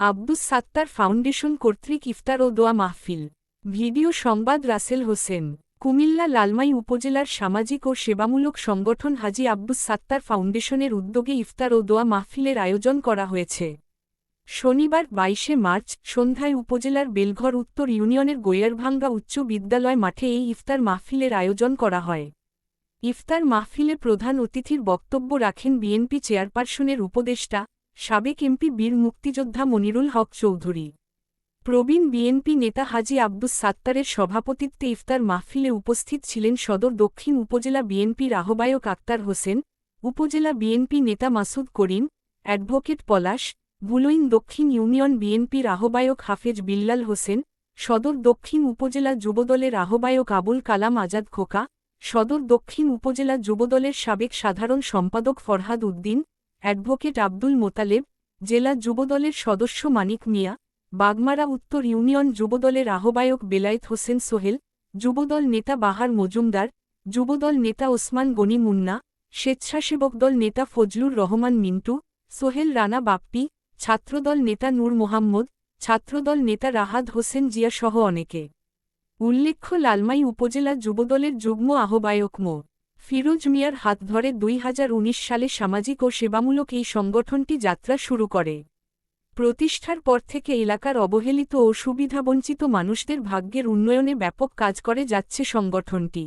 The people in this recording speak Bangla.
আব্দুস সাত্তার ফাউন্ডেশন কর্তৃক ইফতার ও দোয়া মাহফিল। ভিডিও সংবাদ রাসেল হোসেন। কুমিল্লা লালমাই উপজেলার সামাজিক ও সেবামূলক সংগঠন হাজি আব্দুস সাত্তার ফাউন্ডেশনের উদ্যোগে ইফতার ও দোয়া মাহফিলের আয়োজন করা হয়েছে। শনিবার বাইশে মার্চ সন্ধ্যায় উপজেলার বেলঘর উত্তর ইউনিয়নের গোয়ারভাঙ্গা উচ্চ বিদ্যালয় মাঠে এই ইফতার মাহফিলের আয়োজন করা হয়। ইফতার মাহফিলে প্রধান অতিথির বক্তব্য রাখেন বিএনপি চেয়ারপারসনের উপদেষ্টা সাবেক এমপি বীর মুক্তিযোদ্ধা মনিরুল হক চৌধুরী। প্রবীণ বিএনপি নেতা হাজি আব্দুস সাত্তারের সভাপতিত্বে ইফতার মাহফিলে উপস্থিত ছিলেন সদর দক্ষিণ উপজেলা বিএনপির আহ্বায়ক আক্তার হোসেন, উপজেলা বিএনপি নেতা মাসুদ করিম, অ্যাডভোকেট পলাশ বুলইন দক্ষিণ ইউনিয়ন বিএনপির আহ্বায়ক হাফেজ বিল্লাল হোসেন, সদর দক্ষিণ উপজেলা যুবদলের আহ্বায়ক আবুল কালাম আজাদ খোকা, সদর দক্ষিণ উপজেলা যুবদলের সাবেক সাধারণ সম্পাদক ফরহাদ উদ্দিন অ্যাডভোকেট আব্দুল মোতালেব, জেলা যুবদলের সদস্য মানিক মিয়া, বাগমারা উত্তর ইউনিয়ন যুবদলের আহ্বায়ক বেলায়েত হোসেন সোহেল, যুবদল নেতা বাহার মজুমদার, যুবদল নেতা ওসমান গনি মুন্না, স্বেচ্ছাসেবক দল নেতা ফজলুর রহমান মিন্টু, সোহেল রানা বাপ্পি, ছাত্রদল নেতা নূর মোহাম্মদ, ছাত্রদল নেতা রাহাদ হোসেন জিয়া সহ অনেকে। উল্লেখ্য লালমাই উপজেলা যুবদলের যুগ্ম আহ্বায়ক মো ফিরোজ মিয়ার হাত ধরে দুই হাজার উনিশ সালে সামাজিক ও সেবামূলক এই সংগঠনটি যাত্রা শুরু করে। প্রতিষ্ঠার পর থেকে এলাকার অবহেলিত ও সুবিধাবঞ্চিত মানুষদের ভাগ্যের উন্নয়নে ব্যাপক কাজ করে যাচ্ছে সংগঠনটি।